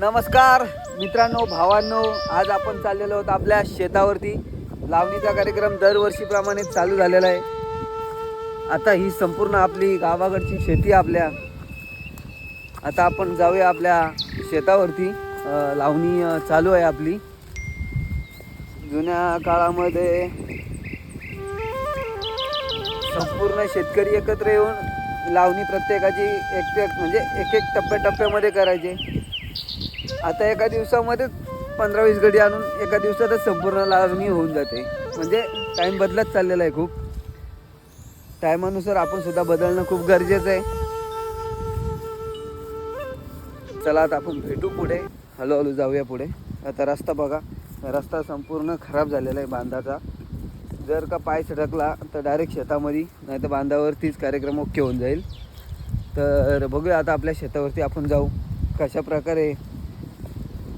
नमस्कार मित्रांनो भावांनो आज आपण चाललेलो आहोत आपल्या शेतावरती. लावणीचा कार्यक्रम दरवर्षीप्रमाणे चालू झालेला आहे. आता ही संपूर्ण आपली गावाकडची शेती आपल्या. आता आपण जाऊया आपल्या शेतावरती. लावणी चालू आहे आपली. जुन्या काळामध्ये संपूर्ण शेतकरी एकत्र येऊन लावणी प्रत्येकाची एक एक म्हणजे एक एक टप्प्याटप्प्यामध्ये करायचे. आता एका दिवसामध्ये पंधरा वीस गडी आणून एका दिवसातच संपूर्ण लावणी होऊन जाते. म्हणजे टाईम बदलत चाललेला आहे खूप. टायमानुसार आपण सुद्धा बदलणं खूप गरजेचं आहे. चला आता आपण भेटू पुढे. हळूहळू जाऊया पुढे. आता रस्ता बघा. रस्ता संपूर्ण खराब झालेला आहे बांधाचा. जर का पाय सटकला तर डायरेक्ट शेतामध्ये नाही तर बांधावरतीच कार्यक्रम ओके होऊन जाईल. तर बघूया आता आपल्या शेतावरती आपण जाऊ. कशा प्रकारे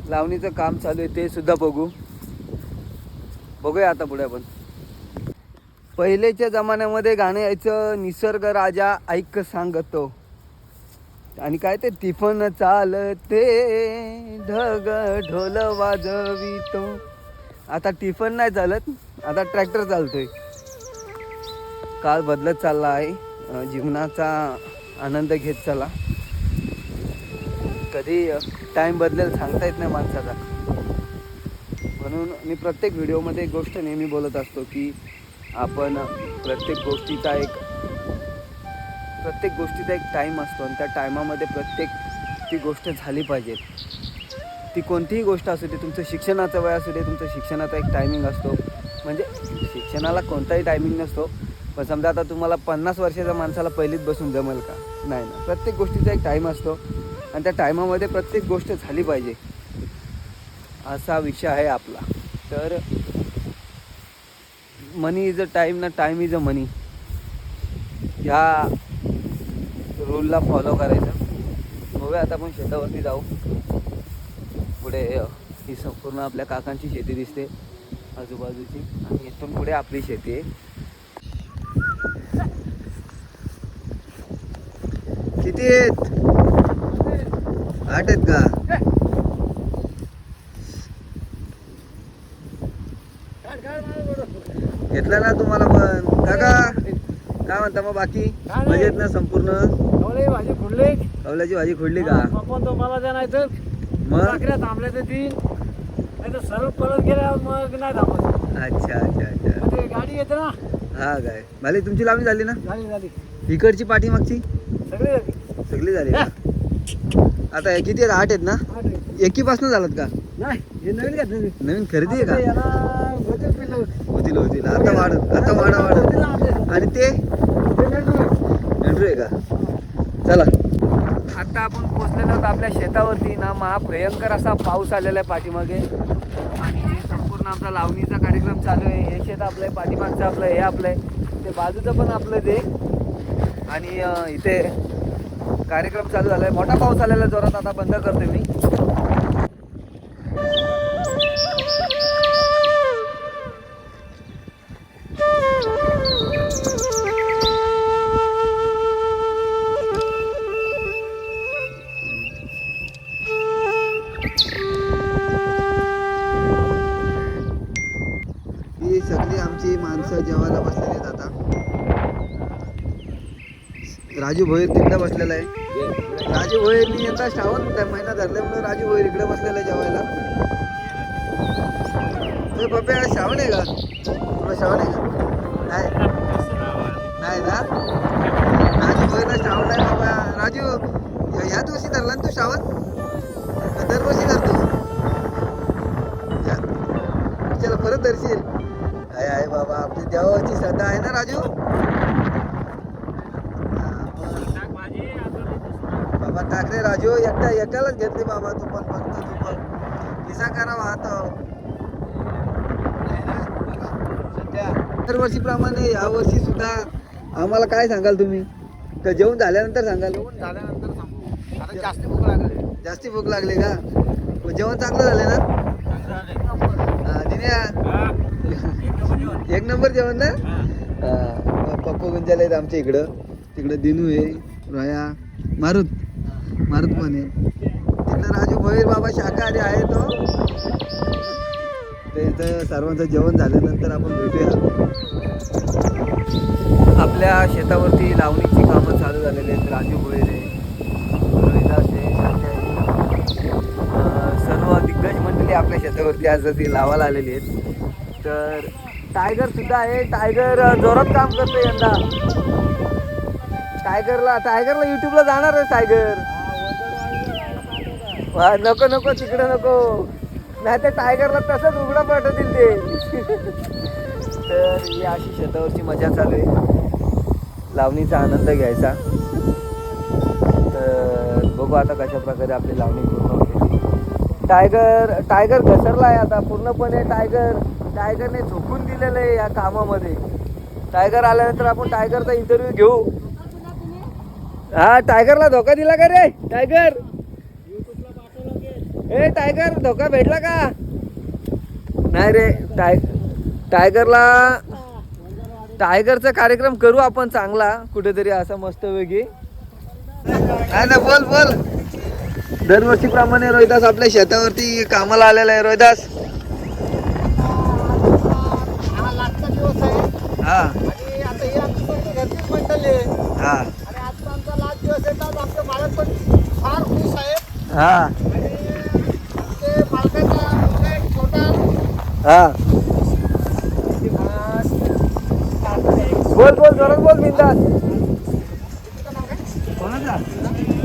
लावणीचं काम चालू आहे ते सुद्धा बघू. बघूया आता पुढे आपण. पहिलेच्या जमान्यामध्ये गाणं यायचं निसर्ग राजा ऐक सांगतो. आणि काय ते तिफन चालते. ढग ढोल वाजवितो. आता टिफन नाही चालत आता ट्रॅक्टर चालतोय. काळ बदलत चालला आहे जीवनाचा आनंद घेत चला. कधी टाईम बदलेल सांगता येत नाही माणसाचा म्हणून मी प्रत्येक व्हिडिओमध्ये एक गोष्ट नेहमी बोलत असतो की आपण प्रत्येक गोष्टीचा एक प्रत्येक गोष्टीचा एक टाईम असतो आणि त्या टायमामध्ये प्रत्येक ती गोष्ट झाली पाहिजे. ती कोणतीही गोष्ट असू दे तुमचं शिक्षणाचं वय असू दे तुमचं शिक्षणाचा एक टायमिंग असतो. म्हणजे शिक्षणाला कोणताही टायमिंग नसतो. पण समजा आता तुम्हाला पन्नास वर्षाच्या माणसाला पहिलीच बसून जमेल का? नाही ना. प्रत्येक गोष्टीचा एक टाईम असतो. आणि त्या टायमामध्ये प्रत्येक गोष्ट झाली पाहिजे. असा विषय आहे आपला. तर मनी इज अ टाईम ना टाईम इज अ मनी ह्या रूलला फॉलो करायचं. बघूया आता आपण शेतावरती जाऊ. पुढे ही संपूर्ण आपल्या काकांची शेती दिसते आजूबाजूची. आणि इथून पुढे आपली शेती आहे. किती आहेत? आठ आहेत का? घेतला ना तुम्हाला पण. काका काय म्हणता मग बाकी. मजेत ना संपूर्ण? भाजी खुडले कवल्याची भाजी खोडली का? आपण तो मला द्या नाही तर मग थांबल्या तर ती नाही तर सरळ परत गेल्या मग नाही थांबत. अच्छा अच्छा अच्छा. ते गाडी येते ना. हा काय? भाले तुमची लावणी झाली ना? झाली झाली. इकडची पाठीमागची? सगळी झाली. सगळी झाली आता हे किती आहेत? आठ आहेत ना. एकीपासून झालात का? नाही हे नवीन घेतलं नवीन खरेदी आहे आता का. होतील होतील. आता वाढ आता वाढा. आणि ते? आहे. का? चला. आता आपण पोचलेलो आहोत आपल्या शेतावरती. ना महाभयंकर असा पाऊस आलेला आहे पाठीमागे. आणि संपूर्ण आपला लावणीचा कार्यक्रम चालू आहे. हे शेत आपलं आहे पाठीमागचं आपलं हे आपलं आहे. ते बाजूचं पण आपलं ते. आणि इथे कार्यक्रम चालू झाला आहे मोठा पाऊस आलेला आहे जोरात आता बंद करते मी. ही सगळी आमची माणसं जेवायला बसलेली आहेत आता. राजू भोईर तिकडे बसलेला आहे. राजू भोईर मी आता श्रावण महिना धरल्यामुळे राजू भोईर इकडे बसलेला आहे जेवायला. ए पप्पे श्रावण आहे का? तुला श्रावण आहे का? नाही. नाही ना? राजू भोईरला श्रावण आहे बाबा राजू ह्याच वर्षी धरला ना तू श्रावण? दरवर्षी धरतो? या- चला परत धरशील. आहे आहे बाबा आपली देवाची श्रद्धा आहे ना राजू? बाबा टाकरे राजू एकटा एकालाच घेतले बाबा तू पण फक्त तू पण किसा करा वाहत दरवर्षीप्रमाणे यावर्षी सुद्धा आम्हाला काय सांगाल तुम्ही? तर जेवण झाल्यानंतर सांगाल? जेवण झाल्यानंतर सांगू. आता जास्त भूक लागली. जास्ती भूक लागली का? मग जेवण चांगलं झालं ना? दिन्या. एक नंबर जेवण. ना? पप्पा गुंजाला आहेत आमच्या इकडं. तिकडं दिनू आहे रया मारुत. मारुत पण आहे राजू भोईर बाबा शाकाहारी आहे तो हो. ते इथं सर्वांचं जेवण झाल्यानंतर आपण भेटूया. आपल्या शेतावरती लावणीची कामं चालू झालेली आहेत. राजू भोईरे रोहिदास सर्व दिग्गज मंडळी आपल्या शेतावरती आज ती लावायला आलेली आहेत. तर टायगर सुद्धा आहे. टायगर जोरात काम करतो यंदा. टायगरला टायगरला युट्यूबला जाणार आहे टायगर नको नको तिकडे नको. नाही तर टायगरला तसंच उघडा पाठवतील ते. तर ही अशी शेतावरची मजा चालू आहे. लावणीचा आनंद घ्यायचा. तर बघू आता कशा प्रकारे आपली लावणी पूर्ण होते. टायगर टायगर घसरला आहे आता. पूर्णपणे टायगर टायगरने झोकून दिलेलं आहे या कामामध्ये. टायगर आल्यानंतर आपण टायगरचा इंटरव्ह्यू घेऊ. हा टायगरला धोका दिला का रे? टायगर ए टायगर धोका भेटला का? नाही रे टाय टायगरला टायगरचा कार्यक्रम करू आपण चांगला कुठेतरी असा मस्त वेगळी नाही ना बोल बोल. दरवर्षीप्रमाणे रोहिदास आपल्या शेतावरती कामाला आलेला आहे रोहिदास. हा लागचा दिवस आहे. हा. आणि आता हे आमची पण घरचीच मंडळी आहे हा आणि आजचा आमचा लास्ट दिवस आहे तर आमचे मालक पण फार खुश आहेत हा आणि ते मालकाचा मुलगा एक छोटा हा बोल बोल जोरात बोल बिंदास कोणाचा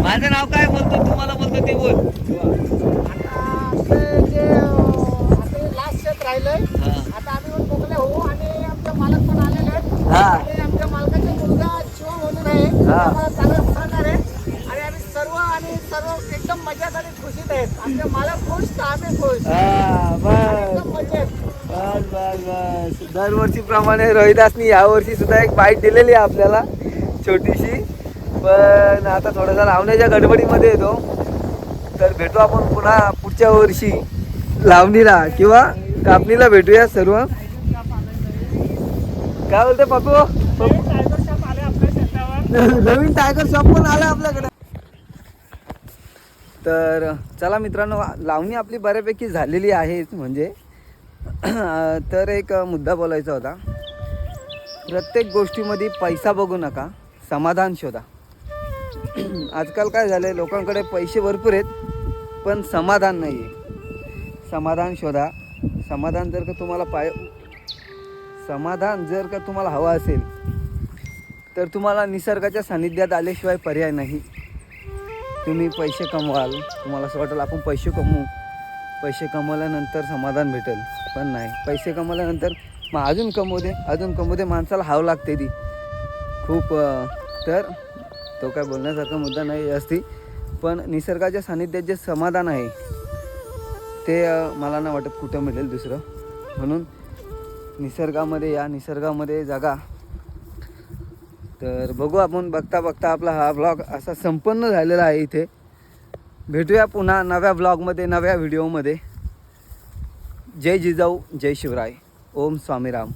माझं नाव काय बोलतो तुम्हाला बोलतो ते बोल आता लास्ट शेत राहिलंय हा. आता आम्ही पण आणि आमचे मालक पण आलेले आहेत हा. आणि आमच्या मालकाचा मुलगा शिव म्हणून आहे हा. आम्हाला चांगलं सहकार आहे आणि आम्ही सर्व आणि सर्व एकदम मजात आणि खुशीत आहेत आमचे मालक खुश तर आम्ही खुश दरवर्षीप्रमाणे रोहिदासनी यावर्षी सुद्धा एक बाईट दिलेली आहे आपल्याला छोटीशी. पण आता थोडासा लावण्याच्या गडबडीमध्ये येतो. तर भेटू आपण पुन्हा पुढच्या वर्षी लावणीला किंवा कापणीला भेटूया सर्व. काय बोलते पप्पू टायगर शॉप आले आपल्या नवीन टायगर शॉप पण आला आपल्याकडे. तर चला मित्रांनो लावणी आपली बऱ्यापैकी झालेली आहे म्हणजे तर एक मुद्दा बोलायचा होता. प्रत्येक गोष्टीमध्ये पैसा बघू नका समाधान शोधा. आजकाल काय झालं आहे लोकांकडे पैसे भरपूर आहेत पण समाधान नाही आहे समाधान शोधा. समाधान जर का तुम्हाला पाय समाधान जर का तुम्हाला हवं असेल तर तुम्हाला निसर्गाच्या सानिध्यात आल्याशिवाय पर्याय नाही. तुम्ही पैसे कमवाल तुम्हाला असं वाटेल आपण पैसे कमवू. पैसे कमवल्यानंतर समाधान भेटेल. पण नाही. पैसे कमवल्यानंतर मग अजून कमवू दे अजून कमवू दे माणसाला हाव लागते ती. खूप तर तो काय बोलण्यासारखा मुद्दा नाही असती पण निसर्गाच्या सानिध्यात जे समाधान आहे ते मला नाही वाटत कुठं मिळेल दुसरं. म्हणून निसर्गामध्ये या निसर्गामध्ये जगा. तर बघू आपण बघता बघता आपला हा ब्लॉग असा संपन्न झालेला आहे इथे. भेटूया पुन्हा नव्या ब्लॉगमध्ये नव्या व्हिडिओमध्ये जय जिजाऊ जय शिवराय. ओम स्वामी राम